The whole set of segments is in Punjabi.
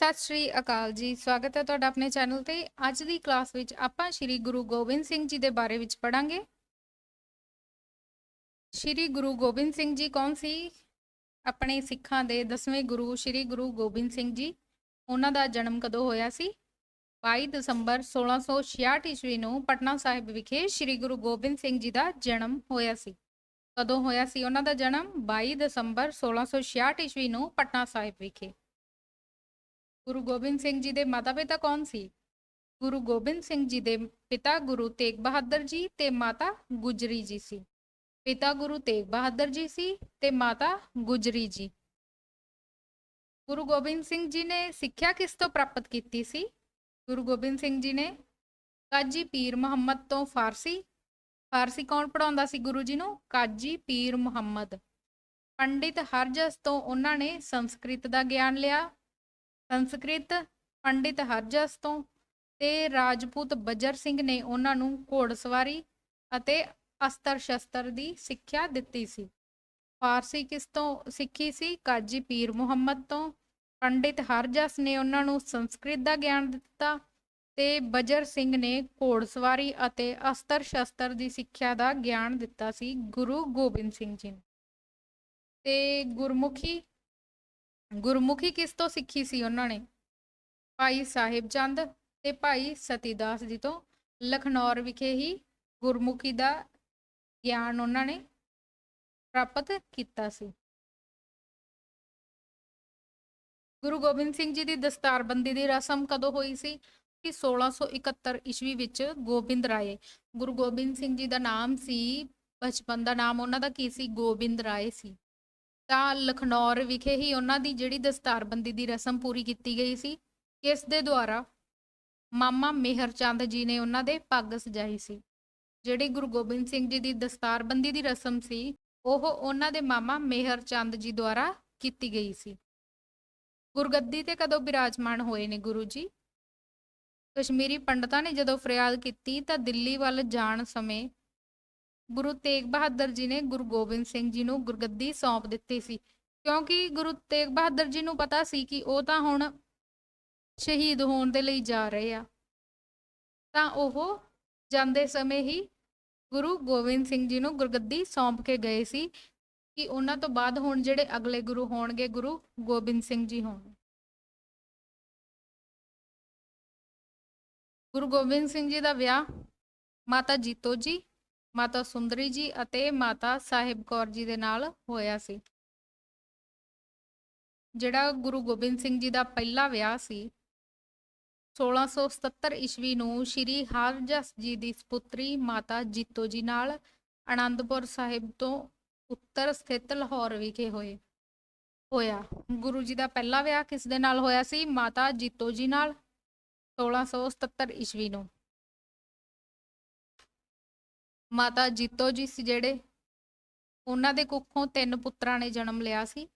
ਸਤਿ ਸ਼੍ਰੀ ਅਕਾਲ ਜੀ, ਸਵਾਗਤ ਹੈ ਤੁਹਾਡਾ ਆਪਣੇ ਚੈਨਲ ਤੇ। ਅੱਜ ਦੀ ਕਲਾਸ ਵਿੱਚ ਆਪਾਂ ਸ੍ਰੀ ਗੁਰੂ ਗੋਬਿੰਦ ਸਿੰਘ ਜੀ ਦੇ ਬਾਰੇ ਵਿੱਚ ਪੜਾਂਗੇ ਸ੍ਰੀ ਗੁਰੂ ਗੋਬਿੰਦ ਸਿੰਘ ਜੀ ਕੌਣ ਸੀ? ਆਪਣੇ ਸਿੱਖਾਂ ਦੇ 10ਵੇਂ ਗੁਰੂ ਸ੍ਰੀ ਗੁਰੂ ਗੋਬਿੰਦ ਸਿੰਘ ਜੀ। ਉਹਨਾਂ ਦਾ ਜਨਮ ਕਦੋਂ ਹੋਇਆ ਸੀ? 22 ਦਸੰਬਰ 1666 ਈਸਵੀ ਨੂੰ ਪਟਨਾ ਸਾਹਿਬ ਵਿਖੇ ਸ੍ਰੀ ਗੁਰੂ ਗੋਬਿੰਦ ਸਿੰਘ ਜੀ ਦਾ ਜਨਮ ਹੋਇਆ ਸੀ। ਕਦੋਂ ਹੋਇਆ ਸੀ ਉਹਨਾਂ ਦਾ ਜਨਮ? 22 ਦਸੰਬਰ 1666 ਈਸਵੀ ਨੂੰ ਪਟਨਾ ਸਾਹਿਬ ਵਿਖੇ। ਗੁਰੂ ਗੋਬਿੰਦ ਸਿੰਘ ਜੀ ਦੇ ਮਾਤਾ-ਪਿਤਾ ਕੌਣ ਸੀ? ਗੁਰੂ ਗੋਬਿੰਦ ਸਿੰਘ ਜੀ ਦੇ ਪਿਤਾ ਗੁਰੂ ਤੇਗ ਬਹਾਦਰ ਜੀ ਤੇ ਮਾਤਾ ਗੁਜਰੀ ਜੀ ਸੀ। ਪਿਤਾ ਗੁਰੂ ਤੇਗ ਬਹਾਦਰ ਜੀ ਸੀ ਤੇ ਮਾਤਾ ਗੁਜਰੀ ਜੀ। ਗੁਰੂ ਗੋਬਿੰਦ ਸਿੰਘ ਜੀ ਨੇ ਸਿੱਖਿਆ ਕਿਸ ਤੋਂ ਪ੍ਰਾਪਤ ਕੀਤੀ ਸੀ? ਗੁਰੂ ਗੋਬਿੰਦ ਸਿੰਘ ਜੀ ਨੇ ਕਾਜੀ ਪੀਰ ਮੁਹੰਮਦ ਤੋਂ ਫਾਰਸੀ। ਫਾਰਸੀ ਕੌਣ ਪੜਾਉਂਦਾ ਸੀ ਗੁਰੂ ਜੀ ਨੂੰ? ਕਾਜੀ ਪੀਰ ਮੁਹੰਮਦ। ਪੰਡਿਤ ਹਰਜਸ ਤੋਂ ਉਹਨਾਂ ਨੇ ਸੰਸਕ੍ਰਿਤ ਦਾ ਗਿਆਨ ਲਿਆ। ਸੰਸਕ੍ਰਿਤ ਪੰਡਿਤ ਹਰਜਸ ਤੋਂ ਤੇ ਰਾਜਪੂਤ ਬੱਜਰ ਸਿੰਘ ਨੇ ਉਹਨਾਂ ਨੂੰ ਘੋੜਸਵਾਰੀ ਅਤੇ ਅਸਤਰ ਸ਼ਸਤਰ ਦੀ ਸਿੱਖਿਆ ਦਿੱਤੀ ਸੀ। ਫਾਰਸੀ ਕਿਸ ਤੋਂ ਸਿੱਖੀ ਸੀ? ਕਾਜੀ ਪੀਰ ਮੁਹੰਮਦ ਤੋਂ। ਪੰਡਿਤ ਹਰਜਸ ਨੇ ਉਹਨਾਂ ਨੂੰ ਸੰਸਕ੍ਰਿਤ ਦਾ ਗਿਆਨ ਦਿੱਤਾ ਤੇ ਬੱਜਰ ਸਿੰਘ ਨੇ ਘੋੜਸਵਾਰੀ ਅਤੇ ਅਸਤਰ ਸ਼ਸਤਰ ਦੀ ਸਿੱਖਿਆ ਦਾ ਗਿਆਨ ਦਿੱਤਾ ਸੀ ਗੁਰੂ ਗੋਬਿੰਦ ਸਿੰਘ ਜੀ ਨੂੰ। ਤੇ ਗੁਰਮੁਖੀ ਗੁਰਮੁਖੀ ਕਿਸ ਤੋਂ ਸਿੱਖੀ ਸੀ ਉਹਨਾਂ ਨੇ? ਭਾਈ ਸਾਹਿਬ ਚੰਦ ਤੇ ਭਾਈ ਸਤੀਦਾਸ ਜੀ ਤੋਂ। ਲਖਨੌਰ ਵਿਖੇ ਹੀ ਗੁਰਮੁਖੀ ਦਾ ਗਿਆਨ ਉਹਨਾਂ ਨੇ ਪ੍ਰਾਪਤ ਕੀਤਾ ਸੀ। ਗੁਰੂ ਗੋਬਿੰਦ ਸਿੰਘ ਜੀ ਦੀ ਦਸਤਾਰਬੰਦੀ ਦੀ ਰਸਮ ਕਦੋਂ ਹੋਈ ਸੀ? ਕਿ 1671 ਈਸਵੀ ਵਿੱਚ ਗੋਬਿੰਦ ਰਾਏ। ਗੁਰੂ ਗੋਬਿੰਦ ਸਿੰਘ ਜੀ ਦਾ ਨਾਮ ਸੀ, ਬਚਪਨ ਦਾ ਨਾਮ ਉਹਨਾਂ ਦਾ ਕੀ ਸੀ? ਗੋਬਿੰਦ ਰਾਏ ਸੀ। ਤਾਂ ਲਖਨੌਰ ਵਿਖੇ ਹੀ ਉਹਨਾਂ ਦੀ ਜਿਹੜੀ ਦਸਤਾਰਬੰਦੀ ਦੀ ਰਸਮ ਪੂਰੀ ਕੀਤੀ ਗਈ ਸੀ ਕਿਸ ਦੇ ਦੁਆਰਾ ਮਾਮਾ ਮਿਹਰ ਚੰਦ ਜੀ ਨੇ ਉਹਨਾਂ ਦੇ ਪੱਗ ਸਜਾਈ ਸੀ। ਜਿਹੜੀ ਗੁਰੂ ਗੋਬਿੰਦ ਸਿੰਘ ਜੀ ਦੀ ਦਸਤਾਰਬੰਦੀ ਦੀ ਰਸਮ ਸੀ, ਉਹ ਉਹਨਾਂ ਦੇ ਮਾਮਾ ਮਿਹਰ ਚੰਦ ਜੀ ਦੁਆਰਾ ਕੀਤੀ ਗਈ ਸੀ। ਗੁਰਗੱਦੀ ਤੇ ਕਦੋਂ ਬਿਰਾਜਮਾਨ ਹੋਏ ਨੇ ਗੁਰੂ ਜੀ? ਕਸ਼ਮੀਰੀ ਪੰਡਤਾਂ ਨੇ ਜਦੋਂ ਫਰਿਆਦ ਕੀਤੀ ਤਾਂ ਦਿੱਲੀ ਵੱਲ ਜਾਣ ਸਮੇਂ ਗੁਰੂ ਤੇਗ ਬਹਾਦਰ ਜੀ ਨੇ ਗੁਰੂ ਗੋਬਿੰਦ ਸਿੰਘ ਜੀ ਨੂੰ ਗੁਰਗੱਦੀ ਸੌਂਪ ਦਿੱਤੀ ਸੀ। ਕਿਉਂਕਿ ਗੁਰੂ ਤੇਗ ਬਹਾਦਰ ਜੀ ਨੂੰ ਪਤਾ ਸੀ ਕਿ ਉਹ ਤਾਂ ਹੁਣ ਸ਼ਹੀਦ ਹੋਣ ਦੇ ਲਈ ਜਾ ਰਹੇ ਆ। ਤਾਂ ਉਹ ਜਾਂਦੇ ਸਮੇਂ ਹੀ ਗੁਰੂ ਗੋਬਿੰਦ ਸਿੰਘ ਜੀ ਨੂੰ ਗੁਰਗੱਦੀ ਸੌਂਪ ਕੇ ਗਏ ਸੀ ਕਿ ਉਹਨਾਂ ਤੋਂ ਬਾਅਦ ਹੁਣ ਜਿਹੜੇ ਅਗਲੇ ਗੁਰੂ ਹੋਣਗੇ, ਗੁਰੂ ਗੋਬਿੰਦ ਸਿੰਘ ਜੀ ਹੋਣਗੇ ਗੁਰੂ ਗੋਬਿੰਦ ਸਿੰਘ ਜੀ ਦਾ ਵਿਆਹ ਮਾਤਾ ਜੀਤੋ ਜੀ ਮਾਤਾ ਸੁੰਦਰੀ ਜੀ ਅਤੇ ਮਾਤਾ ਸਾਹਿਬ ਕੌਰ ਜੀ ਦੇ ਨਾਲ ਹੋਇਆ ਸੀ। ਜਿਹੜਾ ਗੁਰੂ ਗੋਬਿੰਦ ਸਿੰਘ ਜੀ ਦਾ ਪਹਿਲਾ ਵਿਆਹ ਸੀ 1677 ਈਸਵੀ ਨੂੰ ਸ਼੍ਰੀ ਹਰਜਸ ਜੀ ਦੀ ਸੁਪੁੱਤਰੀ ਮਾਤਾ ਜੀਤੋ ਜੀ ਨਾਲ ਅਨੰਦਪੁਰ ਸਾਹਿਬ ਤੋਂ ਉੱਤਰ ਸਥਿਤ ਲਾਹੌਰ ਵਿਖੇ ਹੋਏ, ਹੋਇਆ। ਗੁਰੂ ਜੀ ਦਾ ਪਹਿਲਾ ਵਿਆਹ ਕਿਸ ਦੇ ਨਾਲ ਹੋਇਆ ਸੀ? ਮਾਤਾ ਜੀਤੋ ਜੀ ਨਾਲ 1677 ਈਸਵੀ ਨੂੰ। ਮਾਤਾ ਜੀਤੋ ਜੀ ਸੀ ਜਿਹੜੇ, ਉਹਨਾਂ ਦੇ ਕੁੱਖੋਂ ਤਿੰਨ ਪੁੱਤਰਾਂ ਨੇ ਜਨਮ ਲਿਆ ਸੀ।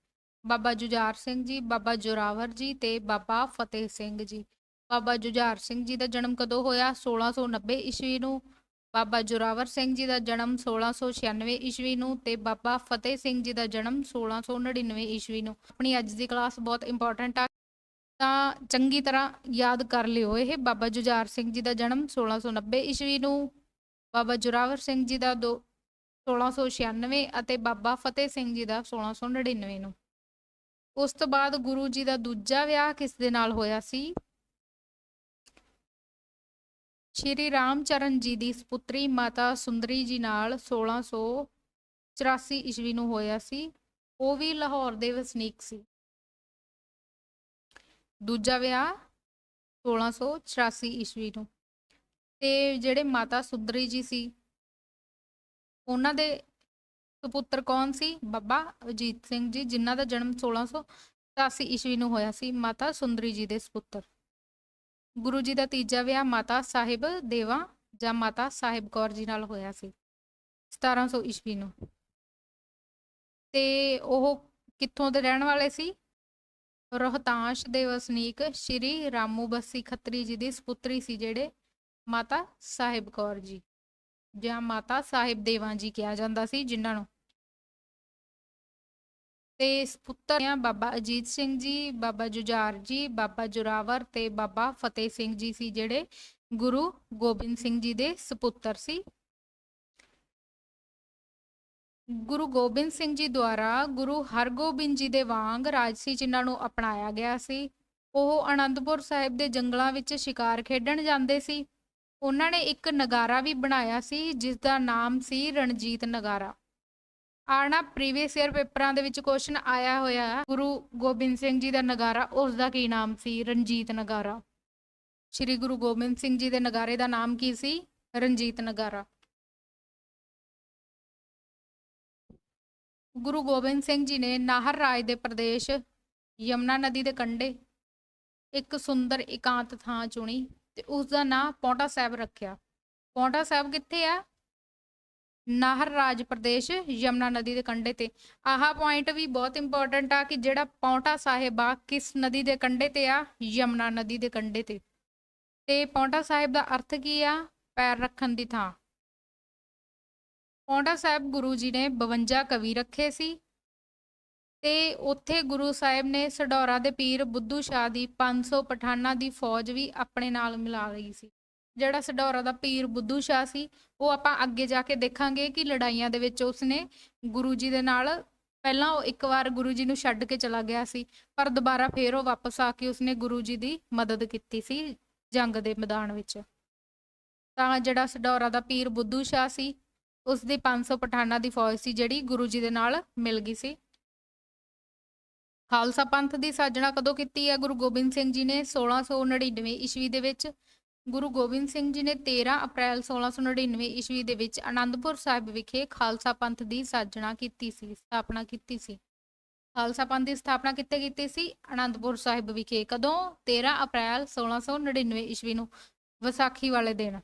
ਬਾਬਾ ਜੁਝਾਰ ਸਿੰਘ ਜੀ, ਬਾਬਾ ਜੋਰਾਵਰ ਜੀ ਤੇ ਬਾਬਾ ਫਤਿਹ ਸਿੰਘ ਜੀ। ਬਾਬਾ ਜੁਝਾਰ ਸਿੰਘ ਜੀ ਦਾ ਜਨਮ ਕਦੋਂ ਹੋਇਆ? 1690 ਈਸਵੀ ਨੂੰ। ਬਾਬਾ ਜੋਰਾਵਰ ਸਿੰਘ ਜੀ ਦਾ ਜਨਮ 1696 ਈਸਵੀ ਨੂੰ ਤੇ ਬਾਬਾ ਫਤਿਹ ਸਿੰਘ ਜੀ ਦਾ ਜਨਮ 1699 ਈਸਵੀ ਨੂੰ। ਆਪਣੀ ਅੱਜ ਦੀ ਕਲਾਸ ਬਹੁਤ ਇੰਪੋਰਟੈਂਟ ਆ। ਤਾਂ ਚੰਗੀ ਤਰ੍ਹਾਂ ਯਾਦ ਕਰ ਲਿਓ ਇਹ। ਬਾਬਾ ਜੁਝਾਰ ਸਿੰਘ ਜੀ ਦਾ ਜਨਮ 1690 ਈਸਵੀ ਨੂੰ ਬਾਬਾ ਜੋਰਾਵਰ ਸਿੰਘ ਜੀ ਦਾ 1696 ਅਤੇ ਬਾਬਾ ਫਤਿਹ ਸਿੰਘ ਜੀ ਦਾ 1699 ਨੂੰ। ਉਸ ਤੋਂ ਬਾਅਦ ਗੁਰੂ ਜੀ ਦਾ ਦੂਜਾ ਵਿਆਹ ਕਿਸ ਦੇ ਨਾਲ ਹੋਇਆ ਸੀ? ਸ਼੍ਰੀ ਰਾਮਚਰਨ ਜੀ ਦੀ ਸੁਪੁੱਤਰੀ ਮਾਤਾ ਸੁੰਦਰੀ ਜੀ ਨਾਲ 1684 ਈਸਵੀ ਨੂੰ ਹੋਇਆ ਸੀ। ਉਹ ਵੀ ਲਾਹੌਰ ਦੇ ਵਸਨੀਕ ਸੀ। ਦੂਜਾ ਵਿਆਹ 1684 ਈਸਵੀ ਨੂੰ। ਤੇ ਜਿਹੜੇ ਮਾਤਾ ਸੁੰਦਰੀ ਜੀ ਸੀ, ਉਹਨਾਂ ਦੇ ਸੁਪੁੱਤਰ ਕੌਣ ਸੀ? ਬਾਬਾ ਅਜੀਤ ਸਿੰਘ ਜੀ, ਜਿਨ੍ਹਾਂ ਦਾ ਜਨਮ 1687 ਈਸਵੀ ਨੂੰ ਹੋਇਆ ਸੀ, ਮਾਤਾ ਸੁੰਦਰੀ ਜੀ ਦੇ ਸੁਪੁੱਤਰ। ਗੁਰੂ ਜੀ ਦਾ ਤੀਜਾ ਵਿਆਹ ਮਾਤਾ ਸਾਹਿਬ ਦੇਵਾ ਜਾਂ ਮਾਤਾ ਸਾਹਿਬ ਕੌਰ ਜੀ ਨਾਲ ਹੋਇਆ ਸੀ 1700 ਈਸਵੀ ਨੂੰ। ਤੇ ਉਹ ਕਿੱਥੋਂ ਦੇ ਰਹਿਣ ਵਾਲੇ ਸੀ? ਰੋਹਤਾਂਸ਼ ਦੇ ਵਸਨੀਕ ਸ਼੍ਰੀ ਰਾਮੂ ਬੱਸੀ ਖੱਤਰੀ ਜੀ ਦੀ ਸੁਪੁੱਤਰੀ ਸੀ, ਜਿਹੜੇ ਮਾਤਾ ਸਾਹਿਬ ਕੌਰ ਜੀ, ਜਾਂ ਮਾਤਾ ਸਾਹਿਬ ਦੇਵਾਂ ਜੀ ਕਿਹਾ ਜਾਂਦਾ ਸੀ ਜਿਨ੍ਹਾਂ ਨੂੰ। ਤੇ ਪੁੱਤਰ ਆ ਬਾਬਾ ਅਜੀਤ ਸਿੰਘ ਜੀ, ਬਾਬਾ ਜੁਝਾਰ ਜੀ, ਬਾਬਾ ਜੁਰਾਵਰ ਤੇ ਬਾਬਾ ਫਤਿਹ ਸਿੰਘ ਜੀ ਸੀ ਜਿਹੜੇ ਗੁਰੂ ਗੋਬਿੰਦ ਸਿੰਘ ਜੀ ਦੇ ਸੁਪੁੱਤਰ ਸੀ। ਗੁਰੂ ਗੋਬਿੰਦ ਸਿੰਘ ਜੀ ਦੁਆਰਾ ਗੁਰੂ ਹਰਗੋਬਿੰਦ ਜੀ ਦੇ ਵਾਂਗ ਰਾਜਸੀ ਜਿਨ੍ਹਾਂ ਨੂੰ ਅਪਣਾਇਆ ਗਿਆ ਸੀ। ਉਹ ਅਨੰਦਪੁਰ ਸਾਹਿਬ ਦੇ ਜੰਗਲਾਂ ਵਿੱਚ ਸ਼ਿਕਾਰ ਖੇਡਣ ਜਾਂਦੇ ਸੀ। ਉਹਨਾਂ ਨੇ ਇੱਕ ਨਗਾਰਾ ਵੀ ਬਣਾਇਆ ਸੀ ਜਿਸ ਦਾ ਨਾਮ ਸੀ ਰਣਜੀਤ ਨਗਾਰਾ। ਆਣਾ ਪ੍ਰੀਵੀਅਸ ਈਅਰ ਪੇਪਰਾਂ ਦੇ ਵਿੱਚ ਕੁਐਸਚਨ ਆਇਆ ਹੋਇਆ ਹੈ। ਗੁਰੂ ਗੋਬਿੰਦ ਸਿੰਘ ਜੀ ਦਾ ਨਗਾਰਾ ਉਸ ਦਾ ਕੀ ਨਾਮ ਸੀ? ਰਣਜੀਤ ਨਗਾਰਾ। ਸ੍ਰੀ ਗੁਰੂ ਗੋਬਿੰਦ ਸਿੰਘ ਜੀ ਦੇ ਨਗਾਰੇ ਦਾ ਨਾਮ ਕੀ ਸੀ? ਰਣਜੀਤ ਨਗਾਰਾ। ਗੁਰੂ ਗੋਬਿੰਦ ਸਿੰਘ ਜੀ ਨੇ ਨਾਹਰ ਰਾਜ ਦੇ ਪ੍ਰਦੇਸ਼ ਯਮਨਾ ਨਦੀ ਦੇ ਕੰਢੇ ਇੱਕ ਸੁੰਦਰ ਇਕਾਂਤ ਥਾਂ ਚੁਣੀ। ਤੇ ਉਸ ਦਾ ਨਾਂ ਪੌਂਟਾ ਸਾਹਿਬ ਰੱਖਿਆ। ਪੌਂਟਾ ਸਾਹਿਬ ਕਿੱਥੇ ਆ? ਨਾਹਰ ਰਾਜ ਪ੍ਰਦੇਸ਼, ਯਮਨਾ ਨਦੀ ਦੇ ਕੰਢੇ ਤੇ। ਆਹ ਪੁਆਇੰਟ ਵੀ ਬਹੁਤ ਇੰਪੋਰਟੈਂਟ ਆ ਕਿ ਜਿਹੜਾ ਪੌਂਟਾ ਸਾਹਿਬ ਆ, ਕਿਸ ਨਦੀ ਦੇ ਕੰਢੇ ਤੇ ਆ? ਯਮਨਾ ਨਦੀ ਦੇ ਕੰਢੇ ਤੇ। ਤੇ ਪੌਂਟਾ ਸਾਹਿਬ ਦਾ ਅਰਥ ਕੀ ਆ? ਪੈਰ ਰੱਖਣ ਦੀ ਥਾਂ। ਪੌਂਟਾ ਸਾਹਿਬ ਗੁਰੂ ਜੀ ਨੇ 52 ਕਵੀ ਰੱਖੇ ਸੀ। ਤੇ ਉੱਥੇ ਗੁਰੂ ਸਾਹਿਬ ਨੇ ਸਡੌਰਾ ਦੇ ਪੀਰ ਬੁੱਧੂ ਸ਼ਾਹ ਦੀ 500 ਪਠਾਨਾਂ ਦੀ ਫੌਜ ਵੀ ਆਪਣੇ ਨਾਲ ਮਿਲਾ ਲਈ ਸੀ। ਜਿਹੜਾ ਸਡੌਰਾ ਦਾ ਪੀਰ ਬੁੱਧੂ ਸ਼ਾਹ ਸੀ, ਉਹ ਆਪਾਂ ਅੱਗੇ ਜਾ ਕੇ ਦੇਖਾਂਗੇ ਕਿ ਲੜਾਈਆਂ ਦੇ ਵਿੱਚ ਉਸਨੇ ਗੁਰੂ ਜੀ ਦੇ ਨਾਲ, ਪਹਿਲਾਂ ਉਹ ਇੱਕ ਵਾਰ ਗੁਰੂ ਜੀ ਨੂੰ ਛੱਡ ਕੇ ਚਲਾ ਗਿਆ ਸੀ, ਪਰ ਦੁਬਾਰਾ ਫੇਰ ਉਹ ਵਾਪਸ ਆ ਕੇ ਉਸਨੇ ਗੁਰੂ ਜੀ ਦੀ ਮਦਦ ਕੀਤੀ ਸੀ ਜੰਗ ਦੇ ਮੈਦਾਨ ਵਿੱਚ। ਤਾਂ ਜਿਹੜਾ ਸਡੌਰਾ ਦਾ ਪੀਰ ਬੁੱਧੂ ਸ਼ਾਹ ਸੀ ਉਸ ਦੀ 500 ਪਠਾਨਾਂ ਦੀ ਫੌਜ ਸੀ ਜਿਹੜੀ ਗੁਰੂ ਜੀ ਦੇ ਨਾਲ ਮਿਲ ਗਈ ਸੀ। ਖਾਲਸਾ ਪੰਥ ਦੀ ਸਾਜਣਾ ਕਦੋਂ ਕੀਤੀ ਹੈ? ਗੁਰੂ ਗੋਬਿੰਦ ਸਿੰਘ ਜੀ ਨੇ 1699 ਈਸਵੀ ਦੇ ਵਿੱਚ, ਗੁਰੂ ਗੋਬਿੰਦ ਸਿੰਘ ਜੀ ਨੇ 13 ਅਪ੍ਰੈਲ 1699 ਈਸਵੀ ਦੇ ਵਿੱਚ ਆਨੰਦਪੁਰ ਸਾਹਿਬ ਵਿਖੇ ਖਾਲਸਾ ਪੰਥ ਦੀ ਸਾਜਣਾ ਕੀਤੀ ਸੀ, ਸਥਾਪਨਾ ਕੀਤੀ ਸੀ। ਖਾਲਸਾ ਪੰਥ ਦੀ ਸਥਾਪਨਾ ਕਿੱਥੇ ਕੀਤੀ ਸੀ? ਆਨੰਦਪੁਰ ਸਾਹਿਬ ਵਿਖੇ ਕਦੋਂ? 13 ਅਪ੍ਰੈਲ 1699 ਈਸਵੀ ਨੂੰ, ਵਿਸਾਖੀ ਵਾਲੇ ਦਿਨ।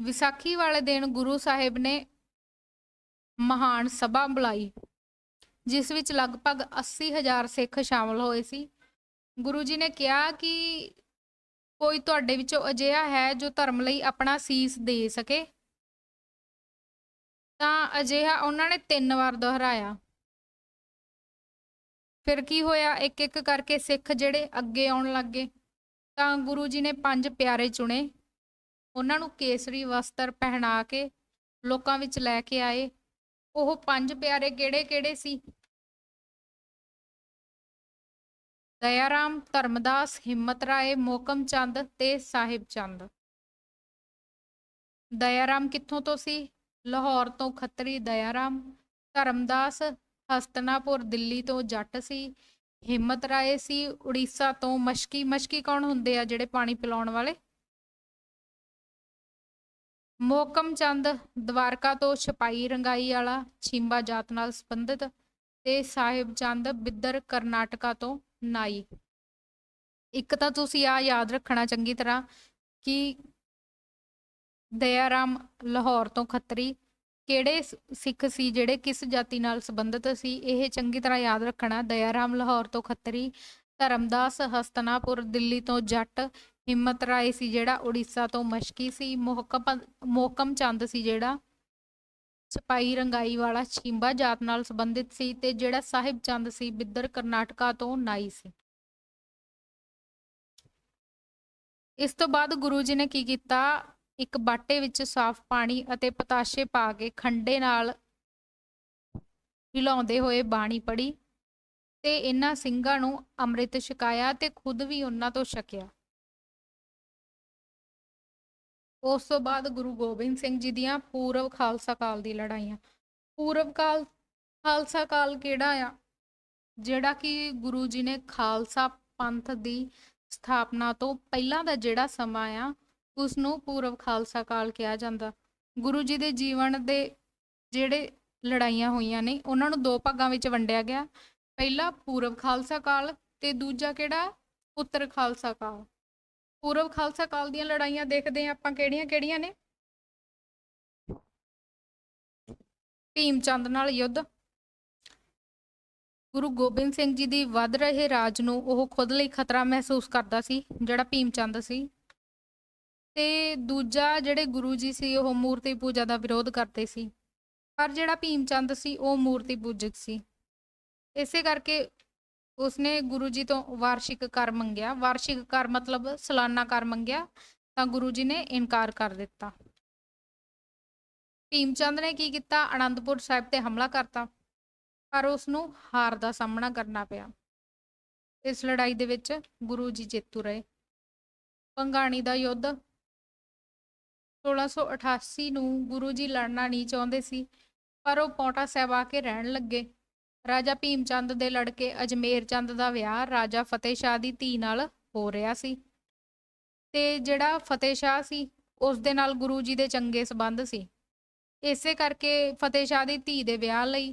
ਵਿਸਾਖੀ ਵਾਲੇ ਦਿਨ ਗੁਰੂ ਸਾਹਿਬ ਨੇ ਮਹਾਨ ਸਭਾ ਬੁਲਾਈ। ਜਿਸ ਵਿੱਚ ਲਗਭਗ 80000 ਸਿੱਖ ਸ਼ਾਮਲ ਹੋਏ ਸੀ। ਗੁਰੂ ਜੀ ਨੇ ਕਿਹਾ ਕਿ ਕੋਈ ਤੁਹਾਡੇ ਵਿੱਚੋਂ ਅਜਿਹਾ ਹੈ ਜੋ ਧਰਮ ਲਈ ਆਪਣਾ ਸੀਸ ਦੇ ਸਕੇ। ਤਾਂ ਅਜਿਹਾ ਉਹਨਾਂ ਨੇ ਤਿੰਨ ਵਾਰ ਦੁਹਰਾਇਆ। ਫਿਰ ਕੀ ਹੋਇਆ? ਇੱਕ ਇੱਕ ਕਰਕੇ ਸਿੱਖ ਜਿਹੜੇ ਅੱਗੇ ਆਉਣ ਲੱਗੇ ਤਾਂ ਗੁਰੂ ਜੀ ਨੇ ਪੰਜ ਪਿਆਰੇ ਚੁਣੇ। ਉਹਨਾਂ ਨੂੰ ਕੇਸਰੀ ਵਸਤਰ ਪਹਿਨਾ ਕੇ ਲੋਕਾਂ ਵਿੱਚ ਲੈ ਕੇ ਆਏ। ਉਹ ਪੰਜ ਪਿਆਰੇ ਕਿਹੜੇ-ਕਿਹੜੇ ਸੀ? ਦਇਆਰਾਮ ਧਰਮਦਾਸ ਹਿੰਮਤ ਰਾਏ, ਮੋਕਮ ਚੰਦ ਤੇ ਸਾਹਿਬ ਚੰਦ। ਦਇਆਰਾਮ ਕਿੱਥੋਂ ਤੋਂ ਸੀ? ਲਾਹੌਰ ਤੋਂ ਖੱਤਰੀ ਦਇਆਰਾਮ। ਧਰਮਦਾਸ ਹਸਤਨਾਪੁਰ, ਦਿੱਲੀ ਤੋਂ ਜੱਟ ਸੀ। ਹਿੰਮਤ ਰਾਏ ਸੀ ਉੜੀਸਾ ਤੋਂ। ਮਸ਼ਕੀ ਮਸ਼ਕੀ ਕੌਣ ਹੁੰਦੇ ਆ ਜਿਹੜੇ ਪਾਣੀ ਪਿਲਾਉਣ ਵਾਲੇ? ਮੋਕਮ ਚੰਦ ਦਵਾਰਕਾ ਤੋਂ ਛਪਾਈ ਰੰਗਾਈ ਵਾਲਾ, ਛਿੰਬਾ ਜਾਤ ਨਾਲ ਸੰਬੰਧਿਤ ਤੇ ਸਾਹਿਬ ਚੰਦ ਬਿੱਦਰ ਕਰਨਾਟਕਾ ਤੋਂ ਨਾਈ। ਇੱਕ ਤਾਂ ਤੁਸੀਂ ਆ ਯਾਦ ਰੱਖਣਾ ਚੰਗੀ ਤਰ੍ਹਾਂ ਕਿ ਦਇਆਰਾਮ ਲਾਹੌਰ ਤੋਂ ਖੱਤਰੀ ਕਿਹੜੇ ਸਿੱਖ ਸੀ, ਜਿਹੜੇ ਕਿਸ ਜਾਤੀ ਨਾਲ ਸੰਬੰਧਿਤ ਸੀ, ਇਹ ਚੰਗੀ ਤਰ੍ਹਾਂ ਯਾਦ ਰੱਖਣਾ। ਦਇਆਰਾਮ ਲਾਹੌਰ ਤੋਂ ਖੱਤਰੀ ਧਰਮਦਾਸ ਹਸਤਨਾਪੁਰ ਦਿੱਲੀ ਤੋਂ ਜੱਟ ਹਿੰਮਤ ਰਾਏ ਸੀ, ਜਿਹੜਾ ਉੜੀਸਾ ਤੋਂ ਮਸ਼ਕੀ ਸੀ, ਮੋਹਕਮ ਮੋਹਕਮ ਚੰਦ ਸੀ, ਜਿਹੜਾ ਛਪਾਈ ਰੰਗਾਈ ਵਾਲਾ ਛਿੰਬਾ ਜਾਤ ਨਾਲ ਸੰਬੰਧਿਤ ਸੀ ਤੇ ਜਿਹੜਾ ਸਾਹਿਬ ਚੰਦ ਸੀ, ਬਿੱਦਰ ਕਰਨਾਟਕਾ ਤੋਂ ਨਾਈ ਸੀ। ਇਸ ਤੋਂ ਬਾਅਦ ਗੁਰੂ ਜੀ ਨੇ ਕੀ ਕੀਤਾ? ਇੱਕ ਬਾਟੇ ਵਿੱਚ ਸਾਫ਼ ਪਾਣੀ ਅਤੇ ਪਤਾਸ਼ੇ ਪਾ ਕੇ ਖੰਡੇ ਨਾਲ ਹਿਲਾਉਂਦੇ ਹੋਏ ਬਾਣੀ ਪੜੀ ਤੇ ਇਹਨਾਂ ਸਿੰਘਾਂ ਨੂੰ ਅੰਮ੍ਰਿਤ ਛਕਾਇਆ ਤੇ ਖੁਦ ਵੀ ਉਹਨਾਂ ਤੋਂ ਛਕਿਆ। ਉਸ ਤੋਂ ਬਾਅਦ ਗੁਰੂ ਗੋਬਿੰਦ ਸਿੰਘ ਜੀ ਦੀਆਂ ਪੂਰਵ ਖਾਲਸਾ ਕਾਲ ਦੀ ਲੜਾਈਆਂ। ਪੂਰਵ ਕਾਲ, ਖਾਲਸਾ ਕਾਲ ਕਿਹੜਾ ਆ? ਜਿਹੜਾ ਕਿ ਗੁਰੂ ਜੀ ਨੇ ਖਾਲਸਾ ਪੰਥ ਦੀ ਸਥਾਪਨਾ ਤੋਂ ਪਹਿਲਾਂ ਦਾ ਜਿਹੜਾ ਸਮਾਂ ਆ ਉਸ ਨੂੰ ਪੂਰਵ ਖਾਲਸਾ ਕਾਲ ਕਿਹਾ ਜਾਂਦਾ। ਗੁਰੂ ਜੀ ਦੇ ਜੀਵਨ ਦੇ ਜਿਹੜੇ ਲੜਾਈਆਂ ਹੋਈਆਂ ਨੇ, ਉਹਨਾਂ ਨੂੰ ਦੋ ਭਾਗਾਂ ਵਿੱਚ ਵੰਡਿਆ ਗਿਆ। ਪਹਿਲਾ ਪੂਰਵ ਖਾਲਸਾ ਕਾਲ ਤੇ ਦੂਜਾ ਕਿਹੜਾ? ਉੱਤਰ ਖਾਲਸਾ ਕਾਲ। ਪੂਰਵ ਖਾਲਸਾ ਕਾਲ ਦੀਆਂ ਲੜਾਈਆਂ ਦੇਖਦੇ ਹਾਂ ਆਪਾਂ ਕਿਹੜੀਆਂ-ਕਿਹੜੀਆਂ ਨੇ। ਭੀਮ ਚੰਦ ਨਾਲ ਯੁੱਧ। ਗੁਰੂ ਗੋਬਿੰਦ ਸਿੰਘ ਜੀ ਦੀ ਵੱਧ ਰਹੇ ਰਾਜ ਨੂੰ ਉਹ ਖੁਦ ਲਈ ਖਤਰਾ ਮਹਿਸੂਸ ਕਰਦਾ ਸੀ, ਜਿਹੜਾ ਭੀਮ ਚੰਦ ਸੀ। ਤੇ ਦੂਜਾ ਜਿਹੜੇ ਗੁਰੂ ਜੀ ਸੀ, ਉਹ ਮੂਰਤੀ ਪੂਜਾ ਦਾ ਵਿਰੋਧ ਕਰਦੇ ਸੀ। ਪਰ ਜਿਹੜਾ ਭੀਮ ਚੰਦ ਸੀ, ਉਹ ਮੂਰਤੀ ਪੂਜਕ ਸੀ। ਇਸੇ ਕਰਕੇ ਉਸਨੇ ਗੁਰੂ ਜੀ ਤੋਂ ਵਾਰਸ਼ਿਕ ਕਰ ਮੰਗਿਆ। ਵਾਰਸ਼ਿਕ ਕਰ ਮਤਲਬ ਸਾਲਾਨਾ ਕਰ ਮੰਗਿਆ, ਤਾਂ ਗੁਰੂ ਜੀ ਨੇ ਇਨਕਾਰ ਕਰ ਦਿੱਤਾ। ਭੀਮ ਚੰਦ ਨੇ ਕੀ ਕੀਤਾ? ਅਨੰਦਪੁਰ ਸਾਹਿਬ ਤੇ ਹਮਲਾ ਕਰਤਾ, ਪਰ ਉਸ ਨੂੰ ਹਾਰ ਦਾ ਸਾਹਮਣਾ ਕਰਨਾ ਪਿਆ। ਇਸ ਲੜਾਈ ਦੇ ਵਿੱਚ ਗੁਰੂ ਜੀ ਜੇਤੂ ਰਹੇ। ਪੰਗਾਣੀ ਦਾ ਯੁੱਧ 1688 ਨੂੰ ਗੁਰੂ ਜੀ ਲੜਨਾ ਨਹੀਂ ਚਾਹੁੰਦੇ ਸੀ, ਪਰ ਉਹ ਪੌਂਟਾ ਸਾਹਿਬ ਆ ਕੇ ਰਹਿਣ ਲੱਗੇ। ਰਾਜਾ ਭੀਮ ਚੰਦ ਦੇ ਲੜਕੇ ਅਜਮੇਰ ਚੰਦ ਦਾ ਵਿਆਹ ਰਾਜਾ ਫਤਿਹ ਸ਼ਾਹ ਦੀ ਧੀ ਨਾਲ ਹੋ ਰਿਹਾ ਸੀ। ਤੇ ਜਿਹੜਾ ਫਤਿਹ ਸ਼ਾਹ ਸੀ, ਉਸ ਦੇ ਨਾਲ ਗੁਰੂ ਜੀ ਦੇ ਚੰਗੇ ਸਬੰਧ ਸੀ। ਇਸੇ ਕਰਕੇ ਫਤਿਹ ਸ਼ਾਹ ਦੀ ਧੀ ਦੇ ਵਿਆਹ ਲਈ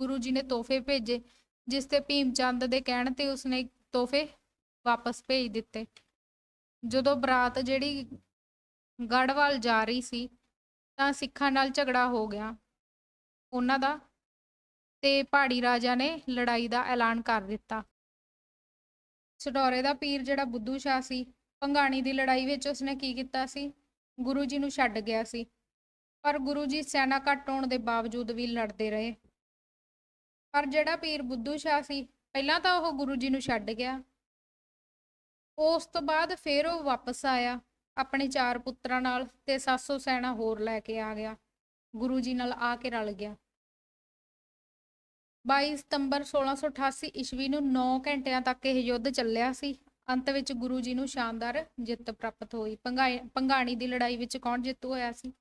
ਗੁਰੂ ਜੀ ਨੇ ਤੋਹਫੇ ਭੇਜੇ, ਜਿਸ ਤੇ ਭੀਮ ਚੰਦ ਦੇ ਕਹਿਣ ਤੇ ਉਸਨੇ ਤੋਹਫੇ ਵਾਪਸ ਭੇਜ ਦਿੱਤੇ। ਜਦੋਂ ਬਰਾਤ ਜਿਹੜੀ ਗੜਵਾਲ ਜਾ ਰਹੀ ਸੀ, ਤਾਂ ਸਿੱਖਾਂ ਨਾਲ ਝਗੜਾ ਹੋ ਗਿਆ। ਉਹਨਾਂ ਦਾ ਤੇ ਪਹਾੜੀ ਰਾਜਾ ਨੇ ਲੜਾਈ ਦਾ ਐਲਾਨ ਕਰ ਦਿੱਤਾ। ਸਟੋਰੇ ਦਾ ਪੀਰ ਜਿਹੜਾ ਬੁੱਧੂ ਸ਼ਾਹ ਸੀ ਭੰਗਾਣੀ ਦੀ ਲੜਾਈ ਵਿੱਚ ਉਸਨੇ ਕੀ ਕੀਤਾ ਸੀ? ਗੁਰੂ ਜੀ ਨੂੰ ਛੱਡ ਗਿਆ ਸੀ। ਪਰ ਗੁਰੂ ਜੀ ਸੈਨਾ ਘੱਟ ਹੋਣ ਦੇ ਬਾਵਜੂਦ ਵੀ ਲੜਦੇ ਰਹੇ। ਪਰ ਜਿਹੜਾ ਪੀਰ ਬੁੱਧੂ ਸ਼ਾਹ ਸੀ, ਪਹਿਲਾਂ ਤਾਂ ਉਹ ਗੁਰੂ ਜੀ ਨੂੰ ਛੱਡ ਗਿਆ। ਉਸ ਤੋਂ ਬਾਅਦ ਫਿਰ ਉਹ ਵਾਪਸ ਆਇਆ, ਆਪਣੇ ਚਾਰ ਪੁੱਤਰਾਂ ਨਾਲ ਤੇ 700 ਸੈਨਾ ਹੋਰ ਲੈ ਕੇ ਆ ਗਿਆ। ਗੁਰੂ ਜੀ ਨਾਲ ਆ ਕੇ ਰਲ ਗਿਆ। 22 ਸਤੰਬਰ 1688 ਈਸਵੀ ਨੂੰ 9 ਘੰਟਿਆਂ ਤੱਕ ਇਹ ਯੁੱਧ ਚੱਲਿਆ ਸੀ। ਅੰਤ ਵਿੱਚ ਗੁਰੂ ਜੀ ਨੂੰ ਸ਼ਾਨਦਾਰ ਜਿੱਤ ਪ੍ਰਾਪਤ ਹੋਈ। ਭੰਗਾਈ- ਭੰਗਾਣੀ ਦੀ ਲੜਾਈ ਵਿੱਚ ਕੌਣ ਜਿੱਤੂ ਹੋਇਆ ਸੀ?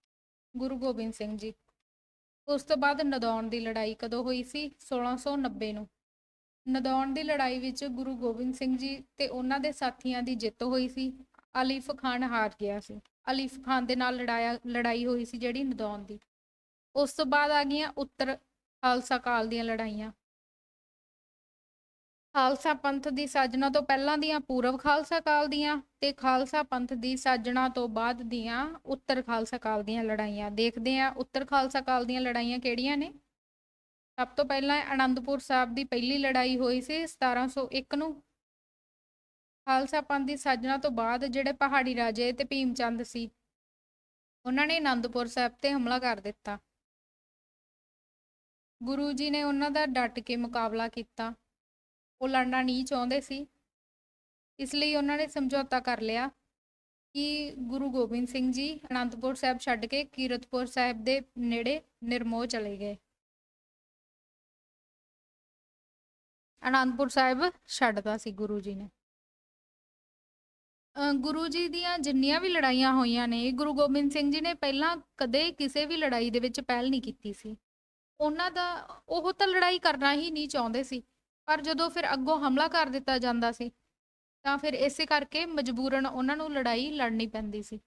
ਗੁਰੂ ਗੋਬਿੰਦ ਸਿੰਘ ਜੀ। ਉਸ ਤੋਂ ਬਾਅਦ ਨਦੌਣ ਦੀ ਲੜਾਈ ਕਦੋਂ ਹੋਈ ਸੀ? 1690 ਨੂੰ। ਨਦੌਣ ਦੀ ਲੜਾਈ ਵਿੱਚ ਗੁਰੂ ਗੋਬਿੰਦ ਸਿੰਘ ਜੀ ਤੇ ਉਹਨਾਂ ਦੇ ਸਾਥੀਆਂ ਦੀ ਜਿੱਤ ਹੋਈ ਸੀ। ਅਲੀਫ ਖਾਨ ਹਾਰ ਗਿਆ ਸੀ। ਅਲੀਫ ਖਾਨ ਦੇ ਨਾਲ ਲੜਾਇਆ, ਲੜਾਈ ਹੋਈ ਸੀ ਜਿਹੜੀ ਨਦੌਣ ਦੀ। ਉਸ ਤੋਂ ਬਾਅਦ ਆ ਗਈਆਂ ਉੱਤਰ ਖਾਲਸਾ ਕਾਲ ਦੀਆਂ ਲੜਾਈਆਂ। ਖਾਲਸਾ ਪੰਥ ਦੀ ਸਾਜਨਾ ਤੋਂ ਪਹਿਲਾਂ ਦੀਆਂ, ਪੂਰਵ ਖਾਲਸਾ ਕਾਲ ਦੀਆਂ ਤੇ ਖਾਲਸਾ ਪੰਥ ਦੀ ਸਾਜਨਾ ਤੋਂ ਬਾਅਦ ਦੀਆਂ ਉੱਤਰ ਖਾਲਸਾ ਕਾਲ ਦੀਆਂ ਲੜਾਈਆਂ। ਦੇਖਦੇ ਹਾਂ ਉੱਤਰ ਖਾਲਸਾ ਕਾਲ ਦੀਆਂ ਲੜਾਈਆਂ ਕਿਹੜੀਆਂ ਨੇ? ਸਭ ਤੋਂ ਪਹਿਲਾਂ ਅਨੰਦਪੁਰ ਸਾਹਿਬ ਦੀ ਪਹਿਲੀ ਲੜਾਈ ਹੋਈ ਸੀ 1701 ਨੂੰ। ਖਾਲਸਾ ਪੰਥ ਦੀ ਸਾਜਨਾ ਤੋਂ ਬਾਅਦ ਜਿਹੜੇ ਪਹਾੜੀ ਰਾਜੇ ਤੇ ਭੀਮ ਚੰਦ ਸੀ, ਉਹਨਾਂ ਨੇ ਅਨੰਦਪੁਰ ਸਾਹਿਬ ਤੇ ਹਮਲਾ ਕਰ ਦਿੱਤਾ। ਗੁਰੂ ਜੀ ਨੇ ਉਹਨਾਂ ਦਾ ਡਟ ਕੇ ਮੁਕਾਬਲਾ ਕੀਤਾ। ਉਹ ਲੜਨਾ ਨਹੀਂ ਚਾਹੁੰਦੇ ਸੀ। ਇਸ ਲਈ ਉਹਨਾਂ ਨੇ ਸਮਝੌਤਾ ਕਰ ਲਿਆ ਕਿ ਗੁਰੂ ਗੋਬਿੰਦ ਸਿੰਘ ਜੀ ਅਨੰਦਪੁਰ ਸਾਹਿਬ ਛੱਡ ਕੇ ਕੀਰਤਪੁਰ ਸਾਹਿਬ ਦੇ ਨੇੜੇ ਨਿਰਮੋਹ ਚਲੇ ਗਏ। ਅਨੰਦਪੁਰ ਸਾਹਿਬ ਛੱਡਦਾ ਸੀ ਗੁਰੂ ਜੀ ਨੇ। ਅ, ਗੁਰੂ ਜੀ ਦੀਆਂ ਜਿੰਨੀਆਂ ਵੀ ਲੜਾਈਆਂ ਹੋਈਆਂ ਨੇ ਗੁਰੂ ਗੋਬਿੰਦ ਸਿੰਘ ਜੀ ਨੇ ਪਹਿਲਾਂ ਕਦੇ ਕਿਸੇ ਵੀ ਲੜਾਈ ਦੇ ਵਿੱਚ ਪਹਿਲ ਨਹੀਂ ਕੀਤੀ ਸੀ। ਉਹਨਾਂ ਦਾ ਉਹ ਤਾਂ ਲੜਾਈ ਕਰਨਾ ਹੀ ਨਹੀਂ ਚਾਹੁੰਦੇ ਸੀ। ਪਰ ਜਦੋਂ ਫਿਰ ਅੱਗੋਂ ਹਮਲਾ ਕਰ ਦਿੱਤਾ ਜਾਂਦਾ ਸੀ, ਤਾਂ ਫਿਰ ਇਸੇ ਕਰਕੇ ਮਜਬੂਰਨ ਉਹਨਾਂ ਨੂੰ ਲੜਾਈ ਲੜਨੀ ਪੈਂਦੀ ਸੀ।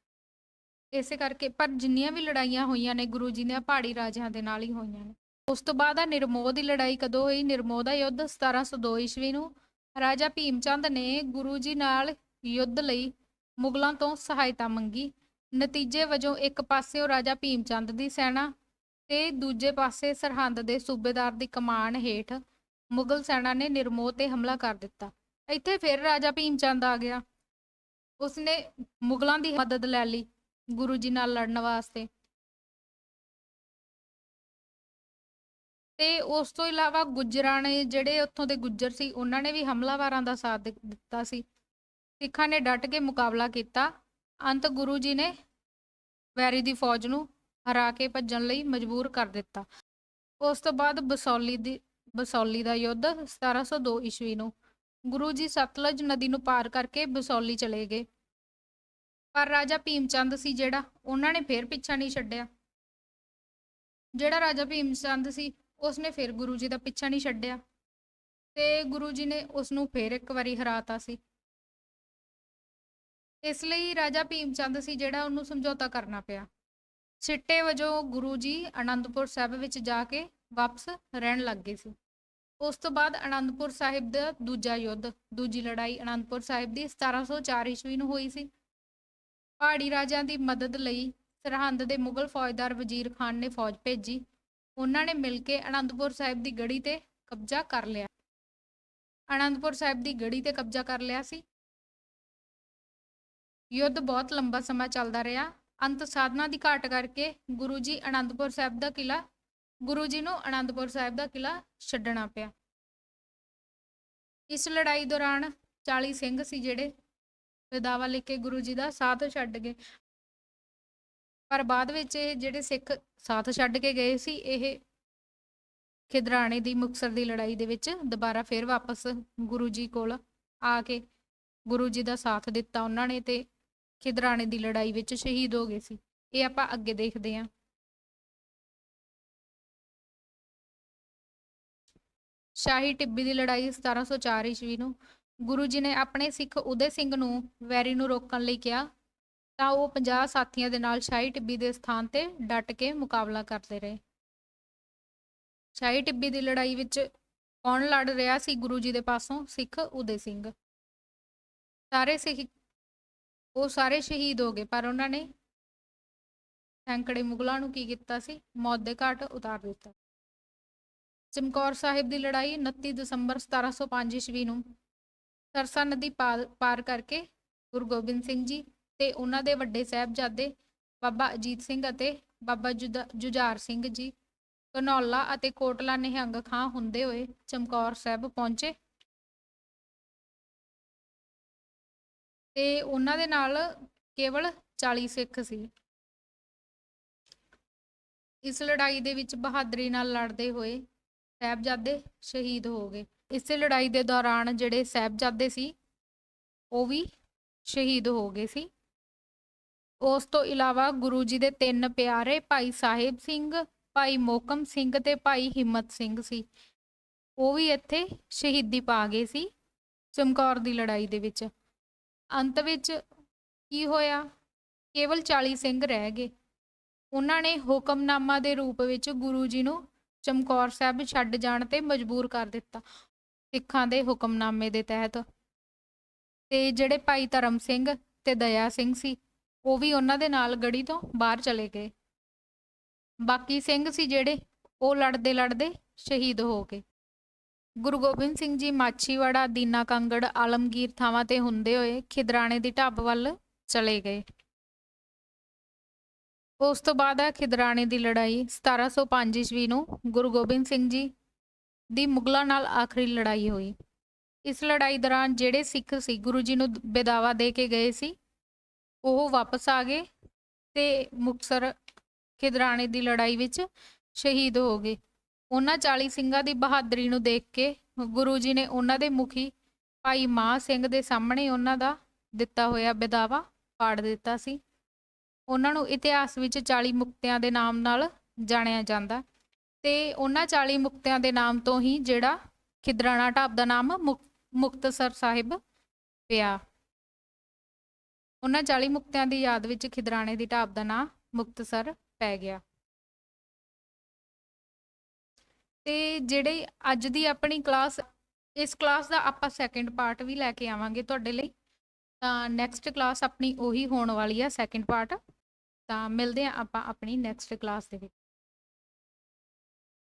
ਇਸੇ ਕਰਕੇ, ਪਰ ਜਿੰਨੀਆਂ ਵੀ ਲੜਾਈਆਂ ਹੋਈਆਂ ਨੇ, ਗੁਰੂ ਜੀ ਦੀਆਂ ਪਹਾੜੀ ਰਾਜਿਆਂ ਦੇ ਨਾਲ ਹੀ ਹੋਈਆਂ ਨੇ। ਉਸ ਤੋਂ ਬਾਅਦ ਆ ਨਿਰਮੋਹ ਦੀ ਲੜਾਈ ਕਦੋਂ ਹੋਈ? ਨਿਰਮੋਹ ਦਾ ਯੁੱਧ 1702 ਈਸਵੀ ਨੂੰ ਰਾਜਾ ਭੀਮ ਚੰਦ ਨੇ ਗੁਰੂ ਜੀ ਨਾਲ ਯੁੱਧ ਲਈ ਮੁਗਲਾਂ ਤੋਂ ਸਹਾਇਤਾ ਮੰਗੀ। ਨਤੀਜੇ ਵਜੋਂ ਇੱਕ ਪਾਸੇ ਉਹ ਰਾਜਾ ਭੀਮ ਚੰਦ ਦੀ ਸੈਨਾ ਤੇ ਦੂਜੇ ਪਾਸੇ ਸਰਹੰਦ ਦੇ ਸੂਬੇਦਾਰ ਦੀ ਕਮਾਨ ਹੇਠ ਮੁਗਲ ਸੈਨਾ ਨੇ ਨਿਰਮੋਹ ਤੇ ਹਮਲਾ ਕਰ ਦਿੱਤਾ। ਇੱਥੇ ਫਿਰ ਰਾਜਾ ਭੀਮ ਚੰਦ ਆ ਗਿਆ। ਉਸਨੇ ਮੁਗਲਾਂ ਦੀ ਮਦਦ ਲੈ ਲਈ ਗੁਰੂ ਜੀ ਨਾਲ ਲੜਨ ਵਾਸਤੇ। ਤੇ ਉਸ ਤੋਂ ਇਲਾਵਾ ਗੁੱਜਰਾਂ ਨੇ ਜਿਹੜੇ ਉੱਥੋਂ ਦੇ ਗੁੱਜਰ ਸੀ, ਉਹਨਾਂ ਨੇ ਵੀ ਹਮਲਾਵਰਾਂ ਦਾ ਸਾਥ ਦਿੱਤਾ ਸੀ। ਸਿੱਖਾਂ ਨੇ ਡਟ ਕੇ ਮੁਕਾਬਲਾ ਕੀਤਾ। ਅੰਤ ਗੁਰੂ ਜੀ ਨੇ ਵੈਰੀ ਦੀ ਫੌਜ ਨੂੰ ਹਰਾ ਕੇ ਭੱਜਣ ਲਈ ਮਜਬੂਰ ਕਰ ਦਿੱਤਾ। ਉਸ ਤੋਂ ਬਾਅਦ ਬਸੌਲੀ ਦੀ, ਬਸੌਲੀ ਦਾ ਯੁੱਧ 1702 ਈਸਵੀ ਨੂੰ ਗੁਰੂ ਜੀ ਸਤਲੁਜ ਨਦੀ ਨੂੰ ਪਾਰ ਕਰਕੇ ਬਸੌਲੀ ਚਲੇ ਗਏ। ਪਰ ਰਾਜਾ ਭੀਮ ਚੰਦ ਸੀ ਜਿਹੜਾ, ਉਹਨਾਂ ਨੇ ਫੇਰ ਪਿੱਛਾ ਨਹੀਂ ਛੱਡਿਆ। ਜਿਹੜਾ ਰਾਜਾ ਭੀਮ ਚੰਦ ਸੀ, ਉਸਨੇ ਫਿਰ ਗੁਰੂ ਜੀ ਦਾ ਪਿੱਛਾ ਨਹੀਂ ਛੱਡਿਆ ਤੇ ਗੁਰੂ ਜੀ ਨੇ ਉਸ ਨੂੰ ਫੇਰ ਇੱਕ ਵਾਰੀ ਹਰਾਤਾ ਸੀ। ਇਸ ਲਈ ਰਾਜਾ ਭੀਮ ਚੰਦ ਸੀ ਜਿਹੜਾ ਉਹਨੂੰ ਸਮਝੌਤਾ ਕਰਨਾ ਪਿਆ। ਸਿੱਟੇ ਵਜੋਂ ਗੁਰੂ ਜੀ ਆਨੰਦਪੁਰ ਸਾਹਿਬ ਵਿੱਚ ਜਾ ਕੇ ਵਾਪਸ ਰਹਿਣ ਲੱਗ ਗਏ ਸੀ। ਉਸ ਤੋਂ ਬਾਅਦ ਆਨੰਦਪੁਰ ਸਾਹਿਬ ਦਾ ਦੂਜਾ ਯੁੱਧ, ਦੂਜੀ ਲੜਾਈ ਆਨੰਦਪੁਰ ਸਾਹਿਬ ਦੀ 1704 ਈਸਵੀ ਨੂੰ ਹੋਈ ਸੀ। ਪਹਾੜੀ ਰਾਜਿਆਂ ਦੀ ਮਦਦ ਲਈ ਸਰਹੰਦ ਦੇ ਮੁਗਲ ਫੌਜਦਾਰ ਵਜ਼ੀਰ ਖਾਨ ਨੇ ਫੌਜ ਭੇਜੀ। ਉਹਨਾਂ ਨੇ ਮਿਲ ਕੇ ਆਨੰਦਪੁਰ ਸਾਹਿਬ ਦੀ ਗੜੀ ਤੇ ਕਬਜ਼ਾ ਕਰ ਲਿਆ। ਆਨੰਦਪੁਰ ਸਾਹਿਬ ਦੀ ਗੜੀ ਤੇ ਕਬਜ਼ਾ ਕਰ ਲਿਆ ਸੀ। ਯੁੱਧ ਬਹੁਤ ਲੰਬਾ ਸਮਾਂ ਚੱਲਦਾ ਰਿਹਾ। ਅੰਤ ਸਾਧਨਾ ਦੀ ਘਾਟ ਕਰਕੇ ਗੁਰੂ ਜੀ ਅਨੰਦਪੁਰ ਸਾਹਿਬ ਦਾ ਕਿਲਾ ਗੁਰੂ ਜੀ ਨੂੰ ਅਨੰਦਪੁਰ ਸਾਹਿਬ ਦਾ ਕਿਲਾ ਛੱਡਣਾ ਪਿਆ। ਇਸ ਲੜਾਈ ਦੌਰਾਨ 40 ਸਿੰਘ ਸੀ ਜਿਹੜੇ ਵਿਦਾਵਾ ਲਿਖ ਕੇ ਗੁਰੂ ਜੀ ਦਾ ਸਾਥ ਛੱਡ ਗਏ। ਪਰ ਬਾਅਦ ਵਿੱਚ ਇਹ ਜਿਹੜੇ ਸਿੱਖ ਸਾਥ ਛੱਡ ਕੇ ਗਏ ਸੀ, ਇਹ ਖਿਦਰਾਣੇ ਦੀ ਮੁਕਤਸਰ ਦੀ ਲੜਾਈ ਦੇ ਵਿੱਚ ਦੁਬਾਰਾ ਫੇਰ ਵਾਪਸ ਗੁਰੂ ਜੀ ਕੋਲ ਆ ਕੇ ਗੁਰੂ ਜੀ ਦਾ ਸਾਥ ਦਿੱਤਾ ਉਹਨਾਂ ਨੇ ਤੇ ਖਿਦਰਾਣੇ ਦੀ ਲੜਾਈ ਵਿੱਚ ਸ਼ਹੀਦ ਹੋ ਗਏ ਸੀ। ਇਹ ਆਪਾਂ ਅੱਗੇ ਦੇਖਦੇ ਹਾਂ। ਸ਼ਾਹੀ ਟਿੱਬੀ ਦੀ ਲੜਾਈ 1704 ਈਸਵੀ ਨੂੰ ਗੁਰੂ ਜੀ ਨੇ ਆਪਣੇ ਸਿੱਖ ਉਦੇ ਸਿੰਘ ਨੂੰ ਵੈਰੀ ਨੂੰ ਰੋਕਣ ਲਈ ਕਿਹਾ, ਤਾਂ ਉਹ 50 ਸਾਥੀਆਂ ਦੇ ਨਾਲ ਸ਼ਾਹੀ ਟਿੱਬੀ ਦੇ ਸਥਾਨ ਤੇ ਡਟ ਕੇ ਮੁਕਾਬਲਾ ਕਰਦੇ ਰਹੇ। ਸ਼ਾਹੀ ਟਿੱਬੀ ਦੀ ਲੜਾਈ ਵਿੱਚ ਕੌਣ ਲੜ ਰਿਹਾ ਸੀ? ਗੁਰੂ ਜੀ ਦੇ ਪਾਸੋਂ ਸਿੱਖ ਉਦੇ ਸਿੰਘ। ਸਾਰੇ ਸਿੱਖ ਉਹ ਸਾਰੇ ਸ਼ਹੀਦ ਹੋ ਗਏ, ਪਰ ਉਹਨਾਂ ਨੇ ਸੈਂਕੜੇ ਮੁਗਲਾਂ ਨੂੰ ਕੀ ਕੀਤਾ ਸੀ? ਮੌਤ ਦੇ ਘਾਟ ਉਤਾਰ ਦਿੱਤਾ। ਚਮਕੌਰ ਸਾਹਿਬ ਦੀ ਲੜਾਈ 29 ਦਸੰਬਰ 1705 ਈਸਵੀ ਨੂੰ ਸਰਸਾ ਨਦੀ ਪਾਰ ਪਾਰ ਕਰਕੇ ਗੁਰੂ ਗੋਬਿੰਦ ਸਿੰਘ ਜੀ ਤੇ ਉਹਨਾਂ ਦੇ ਵੱਡੇ ਸਾਹਿਬਜ਼ਾਦੇ ਬਾਬਾ ਅਜੀਤ ਸਿੰਘ ਅਤੇ ਬਾਬਾ ਜੁਦਾ- ਜੁਝਾਰ ਸਿੰਘ ਜੀ ਧਨੌਲਾ ਅਤੇ ਕੋਟਲਾ ਨਿਹੰਗ ਖਾਂ ਹੁੰਦੇ ਹੋਏ ਚਮਕੌਰ ਸਾਹਿਬ ਪਹੁੰਚੇ। ਤੇ ਉਹਨਾਂ ਦੇ ਨਾਲ ਕੇਵਲ 40 ਸਿੱਖ ਸੀ। ਇਸ ਲੜਾਈ ਦੇ ਵਿੱਚ ਬਹਾਦਰੀ ਨਾਲ ਲੜਦੇ ਹੋਏ ਸਾਹਿਬਜ਼ਾਦੇ ਸ਼ਹੀਦ ਹੋ ਗਏ। ਇਸੇ ਲੜਾਈ ਦੇ ਦੌਰਾਨ ਜਿਹੜੇ ਸਾਹਿਬਜ਼ਾਦੇ ਸੀ, ਉਹ ਵੀ ਸ਼ਹੀਦ ਹੋ ਗਏ ਸੀ। ਉਸ ਤੋਂ ਇਲਾਵਾ ਗੁਰੂ ਜੀ ਦੇ ਤਿੰਨ ਪਿਆਰੇ ਭਾਈ ਸਾਹਿਬ ਸਿੰਘ, ਭਾਈ ਮੋਕਮ ਸਿੰਘ ਤੇ ਭਾਈ ਹਿੰਮਤ ਸਿੰਘ ਸੀ। ਉਹ ਵੀ ਇੱਥੇ ਸ਼ਹੀਦੀ ਪਾ ਗਏ ਸੀ ਚਮਕੌਰ ਦੀ ਲੜਾਈ ਦੇ ਵਿੱਚ। ਅੰਤ ਵਿੱਚ ਕੀ ਹੋਇਆ? ਕੇਵਲ 40 ਸਿੰਘ ਰਹਿ ਗਏ। ਉਹਨਾਂ ਨੇ ਹੁਕਮਨਾਮਾ ਦੇ ਰੂਪ ਵਿੱਚ ਗੁਰੂ ਜੀ ਨੂੰ ਚਮਕੌਰ ਸਾਹਿਬ ਛੱਡ ਜਾਣ ਤੇ ਮਜਬੂਰ ਕਰ ਦਿੱਤਾ, ਸਿੱਖਾਂ ਦੇ ਹੁਕਮਨਾਮੇ ਦੇ ਤਹਿਤ। ਤੇ ਜਿਹੜੇ ਭਾਈ ਧਰਮ ਸਿੰਘ ਤੇ ਦਇਆ ਸਿੰਘ ਸੀ, ਉਹ ਵੀ ਉਹਨਾਂ ਦੇ ਨਾਲ ਗੜੀ ਤੋਂ ਬਾਹਰ ਚਲੇ ਗਏ। ਬਾਕੀ ਸਿੰਘ ਸੀ ਜਿਹੜੇ, ਉਹ ਲੜਦੇ ਲੜਦੇ ਸ਼ਹੀਦ ਹੋ ਗਏ। ਗੁਰੂ ਗੋਬਿੰਦ ਸਿੰਘ ਜੀ ਮਾਛੀਵਾੜਾ, ਦੀਨਾ ਕੰਗੜ, ਆਲਮਗੀਰ ਥਾਵਾਂ ਤੇ ਹੁੰਦੇ ਹੋਏ ਖਿਦਰਾਣੇ ਦੀ ਢਾਬ ਵੱਲ ਚਲੇ ਗਏ। ਉਸ ਤੋਂ ਬਾਅਦ ਹੈ ਖਿਦਰਾਣੇ ਦੀ ਲੜਾਈ 1705 ਈਸਵੀ ਨੂੰ ਗੁਰੂ ਗੋਬਿੰਦ ਸਿੰਘ ਜੀ ਦੀ ਮੁਗਲਾਂ ਨਾਲ ਆਖਰੀ ਲੜਾਈ ਹੋਈ। ਇਸ ਲੜਾਈ ਦੌਰਾਨ ਜਿਹੜੇ ਸਿੱਖ ਸੀ, ਗੁਰੂ ਜੀ ਨੂੰ ਬੇਦਾਵਾ ਦੇ ਕੇ ਗਏ ਸੀ, ਉਹ ਵਾਪਸ ਆ ਗਏ ਤੇ ਮੁਕਤਸਰ ਖਿਦਰਾਣੇ ਦੀ ਲੜਾਈ ਵਿੱਚ ਸ਼ਹੀਦ ਹੋ ਗਏ। ਉਹਨਾਂ 40 ਸਿੰਘਾਂ ਦੀ ਬਹਾਦਰੀ ਨੂੰ ਦੇਖ ਕੇ ਗੁਰੂ ਜੀ ਨੇ ਉਹਨਾਂ ਦੇ ਮੁਖੀ ਭਾਈ ਮਾਹ ਸਿੰਘ ਦੇ ਸਾਹਮਣੇ ਉਹਨਾਂ ਦਾ ਦਿੱਤਾ ਹੋਇਆ ਬੇਦਾਵਾ ਪਾੜ ਦਿੱਤਾ ਸੀ। ਉਹਨਾਂ ਨੂੰ ਇਤਿਹਾਸ ਵਿੱਚ 40 ਮੁਕਤਿਆਂ ਦੇ ਨਾਮ ਨਾਲ ਜਾਣਿਆ ਜਾਂਦਾ। ਤੇ ਉਹਨਾਂ 40 ਮੁਕਤਿਆਂ ਦੇ ਨਾਮ ਤੋਂ ਹੀ ਜਿਹੜਾ ਖਿਦਰਾਣਾ ਢਾਬ ਦਾ ਨਾਮ ਮੁਕ- ਮੁਕਤਸਰ ਸਾਹਿਬ ਪਿਆ। ਉਹਨਾਂ 40 ਮੁਕਤਿਆਂ ਦੀ ਯਾਦ ਵਿੱਚ ਖਿਦਰਾਣੇ ਦੀ ਢਾਬ ਦਾ ਨਾਮ ਮੁਕਤਸਰ ਪੈ ਗਿਆ। ਤੇ ਜਿਹੜੇ ਅੱਜ ਦੀ ਆਪਣੀ ਕਲਾਸ ਇਸ ਕਲਾਸ ਦਾ ਆਪਾਂ ਸੈਕੰਡ ਪਾਰਟ ਵੀ ਲੈ ਕੇ ਆਵਾਂਗੇ ਤੁਹਾਡੇ ਲਈ। ਤਾਂ ਨੈਕਸਟ ਕਲਾਸ ਆਪਣੀ ਉਹੀ ਹੋਣ ਵਾਲੀ ਆ ਸੈਕੰਡ ਪਾਰਟ ਤਾਂ ਮਿਲਦੇ ਆ ਆਪਾਂ ਆਪਣੀ ਨੈਕਸਟ ਕਲਾਸ ਦੇ ਵਿੱਚ।